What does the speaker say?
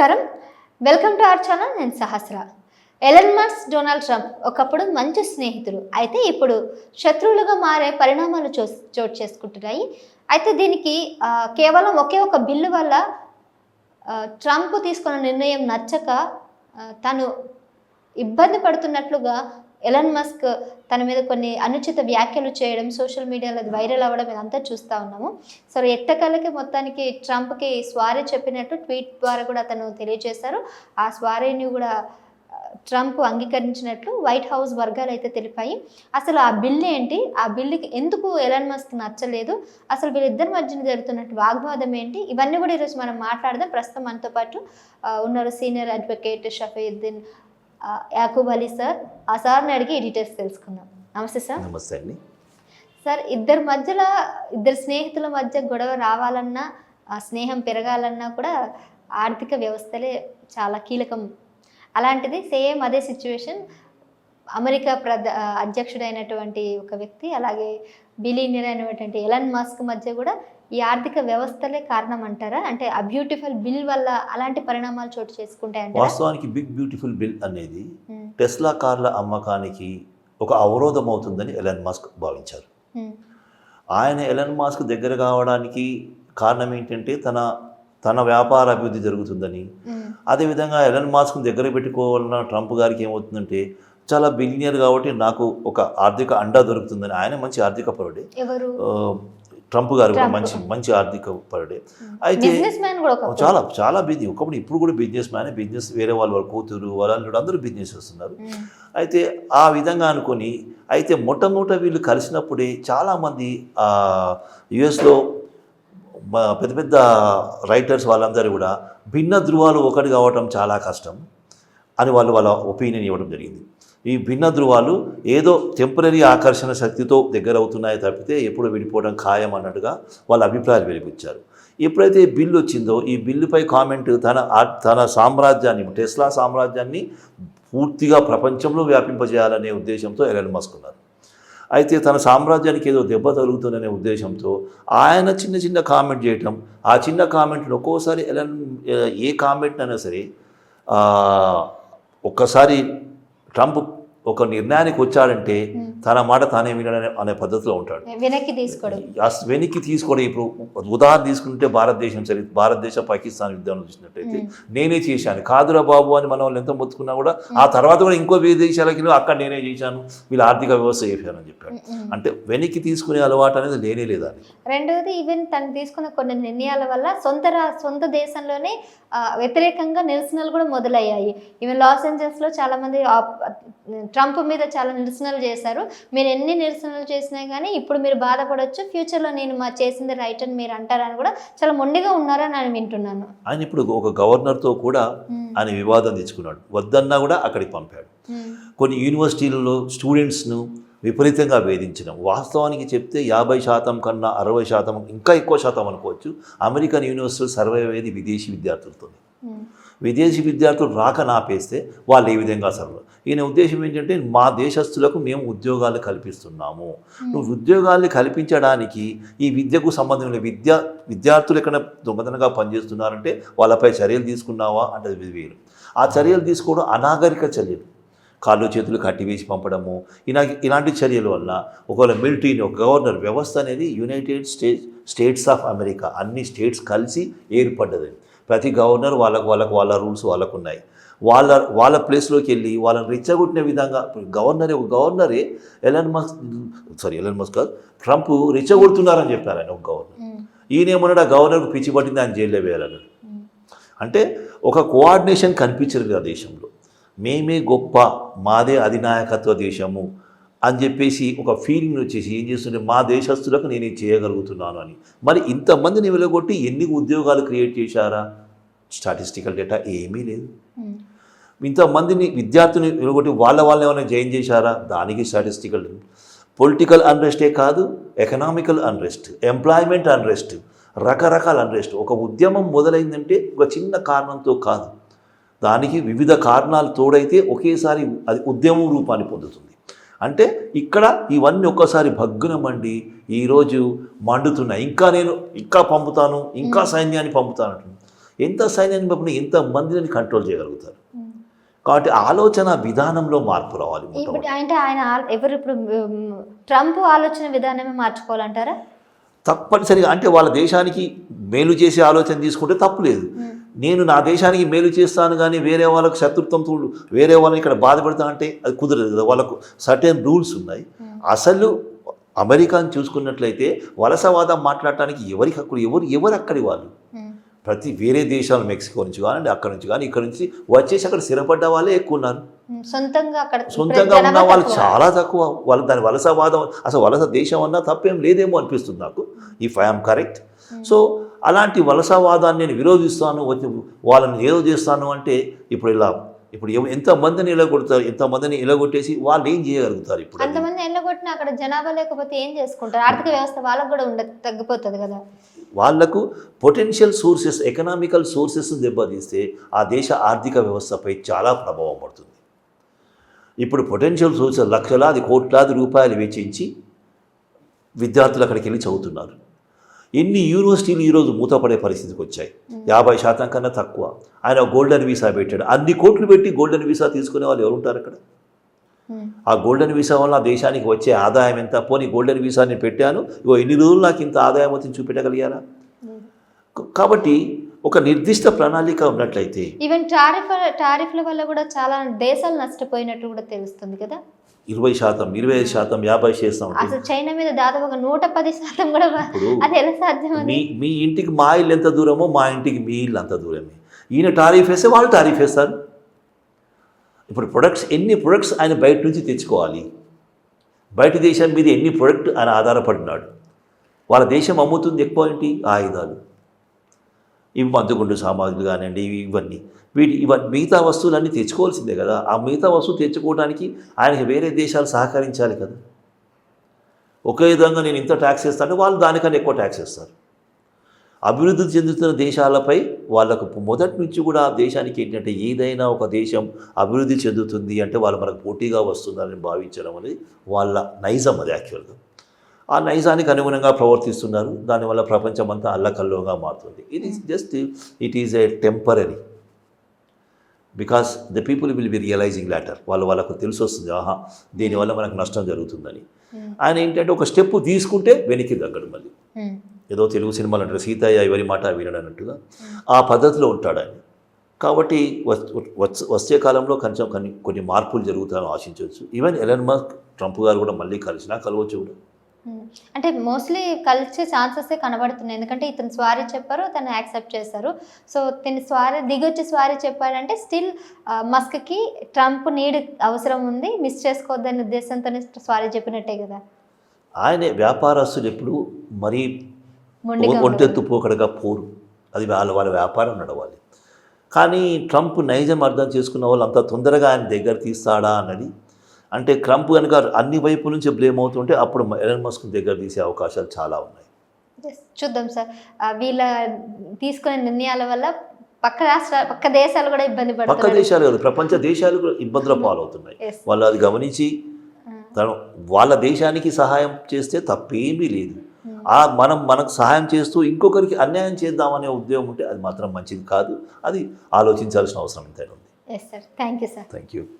నమస్కారం. Welcome to our channel నేను Sahasra. Elon Musk Donald Trump ఒకప్పుడు మంచి స్నేహితులు అయితే ఇప్పుడు శత్రువులుగా మారే పరిణామాలు చో చోటు చేసుకుంటున్నాయి. అయితే దీనికి కేవలం ఒకే ఒక బిల్లు వల్ల ట్రంప్ తీసుకున్న నిర్ణయం నచ్చక తను ఇబ్బంది పడుతున్నట్లుగా ఎలన్ మస్క్ తన మీద కొన్ని అనుచిత వ్యాఖ్యలు చేయడం సోషల్ మీడియాలో అది వైరల్ అవ్వడం ఇదంతా చూస్తూ ఉన్నాము. సో ఎట్టకాలకి మొత్తానికి ట్రంప్కి స్వారీ చెప్పినట్టు ట్వీట్ ద్వారా కూడా అతను తెలియజేశారు. ఆ స్వారీని కూడా ట్రంప్ అంగీకరించినట్లు వైట్ హౌస్ వర్గాలు అయితే తెలిపాయి. అసలు ఆ బిల్ ఏంటి? ఆ బిల్లుకి ఎందుకు ఎలన్ మస్క్ నచ్చలేదు? అసలు వీళ్ళిద్దరి మధ్యన జరుగుతున్నట్టు వాగ్వాదం ఏంటి? ఇవన్నీ కూడా ఈరోజు మనం మాట్లాడదాం. ప్రస్తుతం మనతో పాటు ఉన్నారు senior advocate Shafiuddin Yakub Ali sir ఆ సార్ని అడిగి ఈ డీటెయిల్స్ తెలుసుకుందాం. నమస్తే సార్. నమస్తే అండి. సార్ ఇద్దరి మధ్యలో ఇద్దరు స్నేహితుల మధ్య గొడవ రావాలన్నా ఆ స్నేహం పెరగాలన్నా కూడా ఆర్థిక వ్యవస్థలే చాలా కీలకం. అలాంటిది సేమ్ అదే సిచ్యువేషన్ అమెరికా ప్రధ అధ్యక్షుడైనటువంటి ఒక వ్యక్తి అలాగే బిలీనియర్ అయినటువంటి ఎలన్ మాస్క్ మధ్య కూడా ఈ ఆర్థిక వ్యవస్థలే కారణం అంటారా అంటే ఆ బ్యూటిఫుల్ బిల్ వల్ల అలాంటి పరిణామాలు చోటు చేసుకుంటాయంటారా? వాస్తవానికి బిగ్ బ్యూటిఫుల్ బిల్ అనేది టెస్లా కార్ల అమ్మకానికి ఒక అవరోధం అవుతుందని ఎలన్ మాస్క్ భావించారు. ఆయన ఎలన్ మాస్క్ దగ్గర కావడానికి కారణం ఏంటంటే తన తన వ్యాపార అభివృద్ధి జరుగుతుందని. అదేవిధంగా ఎలన్ మాస్క్ దగ్గర పెట్టుకోవాలన్న ట్రంప్ గారికి ఏమవుతుందంటే చాలా బిలినియర్ కాబట్టి నాకు ఒక ఆర్థిక అండా దొరుకుతుందని. ఆయన మంచి ఆర్థిక పరుడే. ట్రంప్ గారు కూడా. మంచి మంచి ఆర్థిక పరుడే. అయితే కూడా ఒక చాలా చాలా బిజీ ఒకప్పుడు ఇప్పుడు కూడా బిజినెస్ మ్యాన్ బిజినెస్ వేరే వాళ్ళు వాళ్ళ కూతురు వాళ్ళ అందరూ బిజినెస్ వస్తున్నారు ఉమ్, అయితే ఆ విధంగా అనుకొని అయితే మొట్టమొదట వీళ్ళు కలిసినప్పుడే చాలామంది యుఎస్లో పెద్ద పెద్ద రైటర్స్ వాళ్ళందరూ కూడా భిన్న ధృవాలు ఒకటి కావటం చాలా కష్టం అని వాళ్ళు వాళ్ళ ఒపీనియన్ ఇవ్వడం జరిగింది. ఈ భిన్న ధృవాలు ఏదో టెంపరీ ఆకర్షణ శక్తితో దగ్గర అవుతున్నాయి తప్పితే ఎప్పుడు విడిపోవడం ఖాయం అన్నట్టుగా వాళ్ళ అభిప్రాయాలు వెలిపించారు. ఎప్పుడైతే బిల్లు వచ్చిందో ఈ బిల్లుపై కామెంట్ తన తన సామ్రాజ్యాన్ని టెస్లా సామ్రాజ్యాన్ని పూర్తిగా ప్రపంచంలో వ్యాపింపజేయాలనే ఉద్దేశంతో ఎలన్ మస్క్ ఉన్నారు. అయితే తన సామ్రాజ్యానికి ఏదో దెబ్బ తగులుతుందనే ఉద్దేశంతో ఆయన చిన్న చిన్న కామెంట్ చేయటం ఆ చిన్న కామెంట్ని ఒక్కోసారి ఎలన్ ఏ కామెంట్ అయినా సరే ఒక్కసారి ట్రంప్ ఒక నిర్ణయానికి వచ్చాడంటే తన మాట తానే వినడనే అనే పద్ధతిలో ఉంటాడు. వెనక్కి తీసుకోవడం వెనక్కి తీసుకోవడం ఇప్పుడు ఉదాహరణ తీసుకుంటే భారతదేశం సరి భారతదేశం పాకిస్తాన్ యుద్ధంలో చూసినట్టయితే నేనే చేశాను. కాదురా బాబు అని మన ఎంత మొత్తుకున్నా కూడా ఆ తర్వాత కూడా ఇంకో వేరే దేశాలకి అక్కడ నేనే చేశాను. వీళ్ళ ఆర్థిక వ్యవస్థ చేశానని చెప్పాడు. అంటే వెనక్కి తీసుకునే అలవాటు అనేది లేనే లేదా రెండవది ఈవెన్ తను తీసుకున్న కొన్ని నిర్ణయాల వల్ల సొంత సొంత దేశంలోనే వ్యతిరేకంగా నిరసనలు కూడా మొదలయ్యాయి. ఈవెన్ లాస్ ఏంజల్స్లో చాలా మంది ట్రంప్ మీద చాలా నిరసనలు చేశారు. మీరు ఎన్ని నిరసనలు చేసినా కానీ ఇప్పుడు మీరు బాధపడవచ్చు ఫ్యూచర్లో నేను మా చేసింది రైట్ అని మీరు అంటారని కూడా చాలా మొండిగా ఉన్నారని నేను వింటున్నాను. ఆయన ఇప్పుడు ఒక గవర్నర్తో కూడా ఆయన వివాదం తెచ్చుకున్నాడు. వద్దన్నా కూడా అక్కడికి పంపాడు. కొన్ని యూనివర్సిటీలలో స్టూడెంట్స్ను విపరీతంగా వేధించడం వాస్తవానికి చెప్తే యాభై శాతం కన్నా అరవై శాతం ఇంకా ఎక్కువ శాతం అనుకోవచ్చు. అమెరికన్ యూనివర్సిటీలు సర్వే అయ్యేది విదేశీ విద్యార్థులతో ఉమ్, విదేశీ విద్యార్థులు రాక నాపేస్తే వాళ్ళు ఏ విధంగా సర్వ ఈయన ఉద్దేశం ఏంటంటే మా దేశస్తులకు మేము ఉద్యోగాలు కల్పిస్తున్నాము. నువ్వు ఉద్యోగాలు కల్పించడానికి ఈ విద్యకు సంబంధం లేని విద్య విద్యార్థులు ఎక్కడ దొంగతనంగా పనిచేస్తున్నారంటే వాళ్ళపై చర్యలు తీసుకున్నావా అంటే వేరు. ఆ చర్యలు తీసుకోవడం అనాగరిక చర్యలు. కాళ్ళు చేతులు కట్టివేసి పంపడము ఇలా ఇలాంటి చర్యల వల్ల ఒకవేళ మిలిటరీని ఒక గవర్నర్ వ్యవస్థ అనేది United States States of America అన్ని స్టేట్స్ కలిసి ఏర్పడ్డది. ప్రతి గవర్నర్ వాళ్ళకు వాళ్ళకు వాళ్ళ రూల్స్ వాళ్ళకు ఉన్నాయి వాళ్ళ వాళ్ళ ప్లేస్లోకి వెళ్ళి వాళ్ళని రెచ్చగొట్టిన విధంగా గవర్నరే ఒక గవర్నరే Elon Musk sorry Elon Musk కాదు ట్రంప్ రెచ్చగొడుతున్నారని చెప్పారు ఆయన ఒక గవర్నర్. ఈయనేమన్నాడు ఆ గవర్నర్కు పిచ్చి పట్టింది ఆయన జైల్లో వేయాలన్నాడు ఉమ్, అంటే ఒక కోఆర్డినేషన్ కనిపించరు ఆ దేశంలో. మేమే గొప్ప మాదే అధినాయకత్వ దేశము అని చెప్పేసి ఒక ఫీలింగ్ వచ్చేసి ఏం చేస్తుంటే మా దేశస్తులకు నేను చేయగలుగుతున్నాను అని. మరి ఇంతమందిని వెలగొట్టి ఎన్ని ఉద్యోగాలు క్రియేట్ చేశారా? స్టాటిస్టికల్ డేటా ఏమీ లేదు. ఇంతమందిని విద్యార్థుని వెలగొట్టి వాళ్ళ వాళ్ళని ఏమైనా జాయిన్ చేశారా? దానికి స్టాటిస్టికల్ పొలిటికల్ అన్రెస్టే కాదు ఎకనామికల్ అన్రెస్ట్ ఎంప్లాయ్మెంట్ అన్రెస్ట్ రకరకాల అన్రెస్ట్. ఒక ఉద్యమం మొదలైందంటే ఒక చిన్న కారణంతో కాదు. దానికి వివిధ కారణాలు తోడైతే ఒకేసారి అది ఉద్యమం రూపాన్ని పొందుతుంది. అంటే ఇక్కడ ఇవన్నీ ఒక్కసారి భగ్గున మండి ఈరోజు మండుతున్నాయి ఇంకా నేను ఇంకా పంపుతాను ఇంకా సైన్యాన్ని పంపుతాను అంటున్నాను. ఎంత సైన్యాన్ని పంపిన ఎంత మందిని కంట్రోల్ చేయగలుగుతారు. కాబట్టి ఆలోచన విధానంలో మార్పు రావాలి. అంటే ఆయన ఎవరు ఇప్పుడు ట్రంప్ ఆలోచన విధానమే మార్చుకోవాలంటారా? తప్పనిసరిగా అంటే వాళ్ళ దేశానికి మేలు చేసే ఆలోచన తీసుకుంటే తప్పు లేదు. నేను నా దేశానికి మేలు చేస్తాను కానీ వేరే వాళ్ళకు శత్రుత్వంతో వేరే వాళ్ళని ఇక్కడ బాధ పెడతా అంటే అది కుదరదు కదా. వాళ్ళకు సర్టెన్ రూల్స్ ఉన్నాయి. అసలు అమెరికాని చూసుకున్నట్లయితే వలసవాదం మాట్లాడటానికి ఎవరికి హక్కులు? ఎవరు ఎవరు అక్కడి వాళ్ళు? ప్రతి వేరే దేశాలు మెక్సికో నుంచి కానీ అక్కడ నుంచి కానీ ఇక్కడ నుంచి వచ్చేసి అక్కడ స్థిరపడ్డ వాళ్ళే ఎక్కువ ఉన్నారు. సొంతంగా అక్కడ సొంతంగా ఉన్న వాళ్ళు. చాలా తక్కువ. వాళ్ళ దాని వలసవాదం అసలు వలస దేశం అన్నా తప్పేం లేదేమో అనిపిస్తుంది నాకు ఇఫ్ ఐఎమ్ కరెక్ట్ సో అలాంటి వలసవాదాన్ని నేను విరోధిస్తాను వచ్చి వాళ్ళని ఏదో చేస్తాను అంటే ఇప్పుడు ఇలా ఇప్పుడు ఎంతమందిని ఇలాగొడతారు ఎంతమందిని ఇలాగొట్టేసి వాళ్ళు ఏం చేయగలుగుతారు ఇప్పుడు? అంతమంది ఎల్లగొట్టిన అక్కడ జనాభా లేకపోతే ఏం చేసుకుంటారు? ఆర్థిక వ్యవస్థ వాళ్ళకు కూడా ఉండ తగ్గిపోతుంది కదా. వాళ్ళకు పొటెన్షియల్ సోర్సెస్ ఎకనామికల్ సోర్సెస్ దెబ్బతీస్తే ఆ దేశ ఆర్థిక వ్యవస్థపై చాలా ప్రభావం పడుతుంది. ఇప్పుడు పొటెన్షియల్ సోర్సెస్ లక్షలాది కోట్లాది రూపాయలు వెచ్చించి విద్యార్థులు అక్కడికి వెళ్ళి చదువుతున్నారు ఎన్ని యూనివర్సిటీలు ఈరోజు మూతపడే పరిస్థితికి వచ్చాయి యాభై శాతం కన్నా తక్కువ. ఆయన గోల్డెన్ వీసా పెట్టాడు. అన్ని కోట్లు పెట్టి గోల్డెన్ వీసా తీసుకునే వాళ్ళు ఎవరు ఉంటారు అక్కడ? ఆ గోల్డెన్ వీసా వల్ల ఆ దేశానికి వచ్చే ఆదాయం ఎంత? పోనీ గోల్డెన్ వీసా నేను పెట్టాను. ఇగో ఎన్ని రోజులు నాకు ఇంత ఆదాయం వచ్చింది చూపెట్టగలిగారా? కాబట్టి ఒక నిర్దిష్ట ప్రణాళిక ఉన్నట్లయితే ఈవెన్ టారిఫ్ టారిఫ్ల వల్ల కూడా చాలా దేశాలు నష్టపోయినట్టు కూడా తెలుస్తుంది కదా? ఇరవై శాతం ఇరవై ఐదు శాతం యాభై శాతం అసలు చైనా మీద దాదాపుగా నూట పది శాతం కూడా అది ఎలా సాధ్యం మీ మీ ఇంటికి మా ఇల్లు ఎంత దూరమో మా ఇంటికి మీ ఇల్లు అంత దూరమే. ఈయన టారిఫ్ వేస్తే వాళ్ళు టారిఫ్ వేస్తారు. ఇప్పుడు ప్రొడక్ట్స్ ఎన్ని ప్రొడక్ట్స్ ఆయన బయట నుంచి తెచ్చుకోవాలి? బయట దేశం మీద ఎన్ని ప్రొడక్ట్ ఆయన ఆధారపడినాడు? వాళ్ళ దేశం అమ్ముతుంది ఎక్కువ ఏంటి? ఆయుధాలు. ఇవి మందుగుండు సామాగ్రి కానివ్వండి ఇవి ఇవన్నీ. వీటి ఇవన్నీ మిగతా వస్తువులన్నీ తెచ్చుకోవాల్సిందే కదా. ఆ మిగతా వస్తువు తెచ్చుకోవడానికి ఆయనకి వేరే దేశాలు సహకరించాలి కదా. ఒకే విధంగా నేను ఇంత ట్యాక్స్ వేస్తాను వాళ్ళు దానికన్నా ఎక్కువ ట్యాక్స్ వేస్తారు అభివృద్ధి చెందుతున్న దేశాలపై వాళ్ళకు మొదటి నుంచి కూడా ఆ దేశానికి ఏంటంటే ఏదైనా ఒక దేశం అభివృద్ధి చెందుతుంది అంటే వాళ్ళు మనకు పోటీగా వస్తుందని భావించడం అనేది వాళ్ళ నైజం అది యాక్చువల్గా. ఆ నైజానికి అనుగుణంగా ప్రవర్తిస్తున్నారు. దానివల్ల ప్రపంచం అంతా అల్లకల్లోగా మారుతుంది. ఇది just it is a temporary because the people will be realizing later వాళ్ళు వాళ్ళకు తెలిసి వస్తుంది ఆహా దీనివల్ల మనకు నష్టం జరుగుతుందని. ఉమ్, ఆయన ఏంటంటే ఒక స్టెప్ తీసుకుంటే వెనక్కి తగ్గడు మళ్ళీ. ఉమ్, ఏదో తెలుగు సినిమాలు అంటారు సీతయ్య ఎవరి మాట వినడు అన్నట్టుగా ఆ పద్ధతిలో ఉంటాడు ఆయన. కాబట్టి వచ్చే కాలంలో కొంచెం కొన్ని కొన్ని మార్పులు జరుగుతాయని ఆశించవచ్చు. ఈవెన్ ఎలన్ మస్క్ ట్రంప్ గారు కూడా మళ్ళీ కలిసినా కలవచ్చు కూడా. ఉమ్. అంటే మోస్ట్లీ కలిసే ఛాన్సెస్ కనబడుతున్నాయి. ఎందుకంటే ఇతను స్వారీ చెప్పారు తను యాక్సెప్ట్ చేశారు. సో తిని స్వారీ దిగొచ్చి స్వారీ చెప్పాడంటే స్టిల్ మస్క్కి ట్రంప్ నీడ్ అవసరం ఉంది. మిస్ చేసుకోవద్దనే ఉద్దేశంతోనే స్వారీ చెప్పినట్టే కదా. ఆయనే వ్యాపారస్తులు ఎప్పుడు మరీ. ఒంటెత్తు పోకడగా పోరు. అది వాళ్ళ వాళ్ళ వ్యాపారం నడవాలి. కానీ ట్రంప్ నైజం అర్థం చేసుకున్న వాళ్ళు అంత తొందరగా ఆయన దగ్గర తీస్తాడా అన్నది. అంటే ట్రంప్ కనుక అన్ని వైపు నుంచి బ్లేమ్ అవుతుంటే అప్పుడు ఎలన్ మస్క్ దగ్గర తీసే అవకాశాలు చాలా ఉన్నాయి. చూద్దాం సార్. వీళ్ళ తీసుకునే నిర్ణయాల వల్ల పక్క రాష్ట్ర పక్క దేశాలు కూడా ఇబ్బంది పక్క పడుతున్నాయి దేశాలు కాదు ప్రపంచ దేశాలు కూడా ఇబ్బందుల పాలవుతున్నాయి. Yes. వాళ్ళు అది గమనించి తను వాళ్ళ దేశానికి సహాయం చేస్తే తప్పేమీ లేదు. ఆ మనం మనకు సహాయం చేస్తూ ఇంకొకరికి అన్యాయం చేద్దామనే ఉద్యోగం ఉంటే అది మాత్రం మంచిది కాదు. అది ఆలోచించాల్సిన అవసరం ఎంతైనా ఉంది. Thank you sir thank you